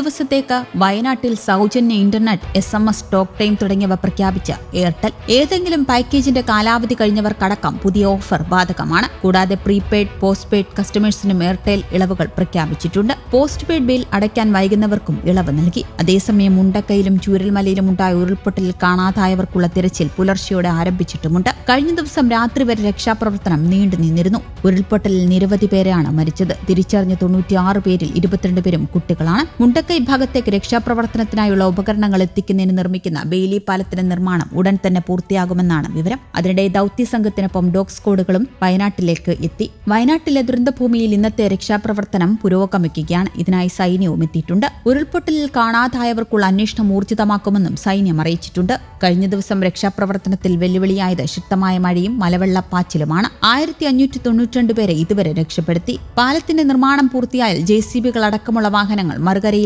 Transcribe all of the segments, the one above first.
മാസത്തേക്ക് വയനാട്ടിൽ സൗജന്യ internet S M S talk time തുടങ്ങിയവ പ്രഖ്യാപിച്ച എയർടെൽ ഏതെങ്കിലും പാക്കേജിന്റെ കാലാവധി കഴിഞ്ഞവർക്കടക്കം പുതിയ ഓഫർ ബാധകമാണ്. കൂടാതെ പ്രീപെയ്ഡ് പോസ്റ്റ് പെയ്ഡ് കസ്റ്റമേഴ്സിനും എയർടെൽ ഇളവുകൾ പ്രഖ്യാപിച്ചിട്ടുണ്ട്. പോസ്റ്റ് പെയ്ഡ് ബിൽ അടയ്ക്കാൻ വൈകുന്നവർക്കും ഇളവ് നൽകി. അതേസമയം മുണ്ടക്കയിലും ചൂരൽമലയിലും ഉണ്ടായ ഉരുൾപൊട്ടലിൽ കാണാതായവർക്കുള്ള തിരച്ചിൽ പുലർച്ചെയോടെ ആരംഭിച്ചിട്ടുമുണ്ട്. കഴിഞ്ഞ ദിവസം രാത്രി വരെ രക്ഷാപ്രവർത്തനം നീണ്ടു നിന്നിരുന്നു. ഉരുൾപൊട്ടലിൽ നിരവധി പേരെയാണ് മരിച്ചത്. തിരിച്ചറിഞ്ഞ തൊണ്ണൂറ്റിയാറ് പേരിൽ ഇരുപത്തിരണ്ട് പേരും കുട്ടികളാണ്. മുണ്ടക്കൈ വിഭാഗത്തേക്ക് രക്ഷാപ്രവർത്തനത്തിനായുള്ള ഉപകരണങ്ങൾ എത്തിക്കുന്നതിന് നിർമ്മിക്കുന്ന ബെയിലി പാലത്തിന്റെ നിർമ്മാണം ഉടൻ തന്നെ പൂർത്തിയാകുമെന്നാണ് വിവരം. അതിനിടെ ദൌത്യ സംഘത്തിനൊപ്പം ഡോഗ് സ്കോഡുകളും വയനാട്ടിലേക്ക് എത്തി. വയനാട്ടിലെ ദുരന്തഭൂമിയിൽ ഇന്നത്തെ രക്ഷാപ്രവർത്തനം പുരോഗമിക്കുകയാണ്. ഇതിനായി സൈന്യവും എത്തിയിട്ടുണ്ട്. ഉരുൾപൊട്ടലിൽ കാണാതായവർക്കുള്ള അന്വേഷണം ഊർജിതമാക്കുമെന്നും സൈന്യം അറിയിച്ചിട്ടുണ്ട്. കഴിഞ്ഞ ദിവസം രക്ഷാപ്രവർത്തനത്തിൽ വെല്ലുവിളിയായത് ശക്തമായ മഴയും മലവെള്ളപ്പാച്ചിലുമാണ്. ആയിരത്തി അഞ്ഞൂറ്റി തൊണ്ണൂറ്റിരണ്ട് പേരെ ഇതുവരെ രക്ഷപ്പെടുത്തി. പാലത്തിന്റെ നിർമ്മാണം പൂർത്തിയായാൽ ജെ സി ബികൾ അടക്കമുള്ള വാഹനങ്ങൾ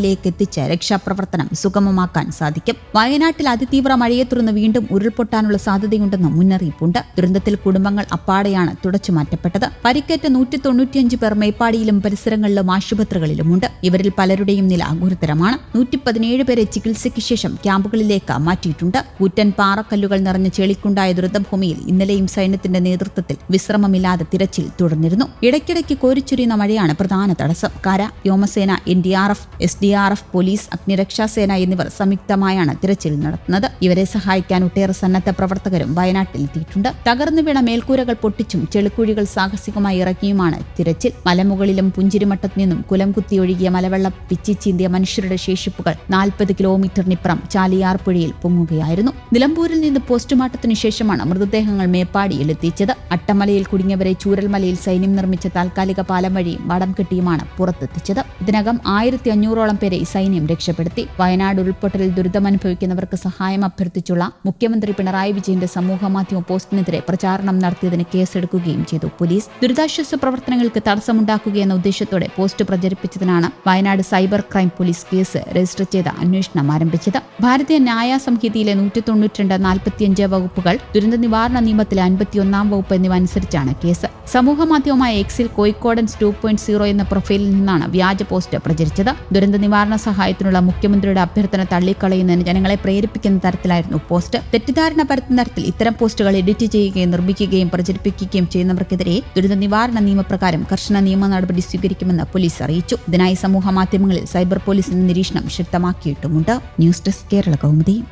മറുകരയിലേക്ക് എത്തിച്ച് രക്ഷാപ്രവർത്തനം സുഗമമാക്കാൻ സാധിക്കും. വയനാട്ടിൽ അതിതീവ്ര മഴയെ തുടർന്ന് വീണ്ടും ഉരുൾപൊട്ടാനുള്ള സാധ്യതയുണ്ടെന്നും മുന്നറിയിപ്പുണ്ട്. ദുരന്തത്തിൽ കുടുംബങ്ങൾ അപ്പാടെയാണ് തുടച്ചു മാറ്റപ്പെട്ടത്. പരിക്കേറ്റ നൂറ്റി തൊണ്ണൂറ്റിയഞ്ച് പേർ മേപ്പാടിയിലും പരിസരങ്ങളിലും ആശുപത്രികളിലുമുണ്ട്. ഇവരിൽ പലരുടെയും നില ഗുരുതരമാണ്. നൂറ്റി പതിനേഴ് പേരെ ചികിത്സയ്ക്ക് ശേഷം ക്യാമ്പുകളിലേക്ക് മാറ്റിയിട്ടുണ്ട്. കൂറ്റൻ പാറക്കല്ലുകൾ നിറഞ്ഞ ചെളിക്കുണ്ടായ ദുരന്തഭൂമിയിൽ ഇന്നലെയും സൈന്യത്തിന്റെ നേതൃത്വത്തിൽ വിശ്രമമില്ലാതെ തിരച്ചിൽ തുടർന്നിരുന്നു. ഇടയ്ക്കിടയ്ക്ക് കോരിച്ചൊരിയുന്ന മഴയാണ് പ്രധാന തടസ്സം. കര വ്യോമസേന N D R F S D R F police അഗ്നിരക്ഷാസേന എന്നിവർ സംയുക്തമായാണ് തിരച്ചിൽ നടത്തുന്നത്. ഇവരെ സഹായിക്കാൻ ഒട്ടേറെ സന്നദ്ധ പ്രവർത്തകരും വയനാട്ടിൽ എത്തിയിട്ടുണ്ട്. തകർന്നു വീണ മേൽക്കൂരകൾ പൊട്ടിച്ചും ചെളിക്കുഴികൾ സാഹസികമായി ഇറക്കിയുമാണ് തിരച്ചിൽ. മലമുകളിലും പുഞ്ചിരിമട്ടത്തു നിന്നും കുലം കുത്തിയൊഴുകിയ മലവെള്ളം പിച്ചിച്ചീന്തിയ മനുഷ്യരുടെ ശേഷിപ്പുകൾ നാൽപ്പത് കിലോമീറ്ററിനിപ്പുറം ചാലിയാർ പുഴയിൽ പൊങ്ങുകയായിരുന്നു. നിലമ്പൂരിൽ നിന്ന് പോസ്റ്റ്മോർട്ടത്തിനു ശേഷമാണ് മൃതദേഹങ്ങൾ മേപ്പാടിയിൽ എത്തിച്ചത്. അട്ടമലയിൽ കുടുങ്ങിയവരെ ചൂരൽമലയിൽ സൈന്യം നിർമ്മിച്ച താൽക്കാലിക പാലം വഴിയും വടം കെട്ടിയുമാണ് പുറത്തെത്തിച്ചത്. ഇതിനകം ആയിരത്തി അഞ്ഞൂറോളം പേരെ സൈന്യം രക്ഷപ്പെടുത്തി. വയനാട് ഉരുൾപൊട്ടലിൽ ദുരിതമനുഭവിക്കുന്നവർക്ക് സഹായം അഭ്യർത്ഥിച്ചുള്ള മുഖ്യമന്ത്രി പിണറായി വിജയന്റെ സമൂഹമാധ്യമ പോസ്റ്റിനെതിരെ പ്രചാരണം നടത്തിയതിന് കേസെടുക്കുകയും ചെയ്തു. പോലീസ് ദുരിതാശ്വാസ പ്രവർത്തനങ്ങൾക്ക് തടസ്സമുണ്ടാക്കുകയെന്ന ഉദ്ദേശത്തോടെ post പ്രചരിപ്പിച്ചതിനാണ് Wayanad cyber crime police case register ചെയ്ത് അന്വേഷണം ആരംഭിച്ചത്. ഭാരതീയ ന്യായ സംഹിതയിലെ നൂറ്റി തൊണ്ണൂറ്റിരണ്ട് നാൽപ്പത്തിയഞ്ച് വകുപ്പുകൾ ദുരന്ത നിവാരണ നിയമത്തിലെ അൻപത്തിയൊന്നാം വകുപ്പ് എന്നിവ അനുസരിച്ചാണ് കേസ് സമൂഹമാധ്യമമായ എക്സിൽ കോയിക്കോടൻസ് ടു പോയിന്റ് സീറോ എന്ന പ്രൊഫൈലിൽ നിന്നാണ് വ്യാജ പോസ്റ്റ് പ്രചരിച്ചത്. ദുരന്ത സഹായത്തിനുള്ള മുഖ്യമന്ത്രിയുടെ അഭ്യർത്ഥന തള്ളിക്കളയുന്നതിന് ജനങ്ങളെ പ്രേരിപ്പിക്കുന്ന തരത്തിലായിരുന്നു പോസ്റ്റ്. തെറ്റിദ്ധാരണ പരത്തുന്ന തരത്തിൽ ഇത്തരം പോസ്റ്റുകൾ എഡിറ്റ് ചെയ്യുകയും നിർമ്മിക്കുകയും പ്രചരിപ്പിക്കുകയും ചെയ്യുന്നവർക്കെതിരെ ദുരിത നിവാരണ നിയമപ്രകാരം കർശന നിയമ നടപടി സ്വീകരിക്കുമെന്ന് പോലീസ് അറിയിച്ചു. ഇതിനായി സമൂഹ മാധ്യമങ്ങളിൽ സൈബർ പോലീസിന്റെ നിരീക്ഷണം ശക്തമാക്കിയിട്ടുമുണ്ട്. News desk Kerala Kaumudi.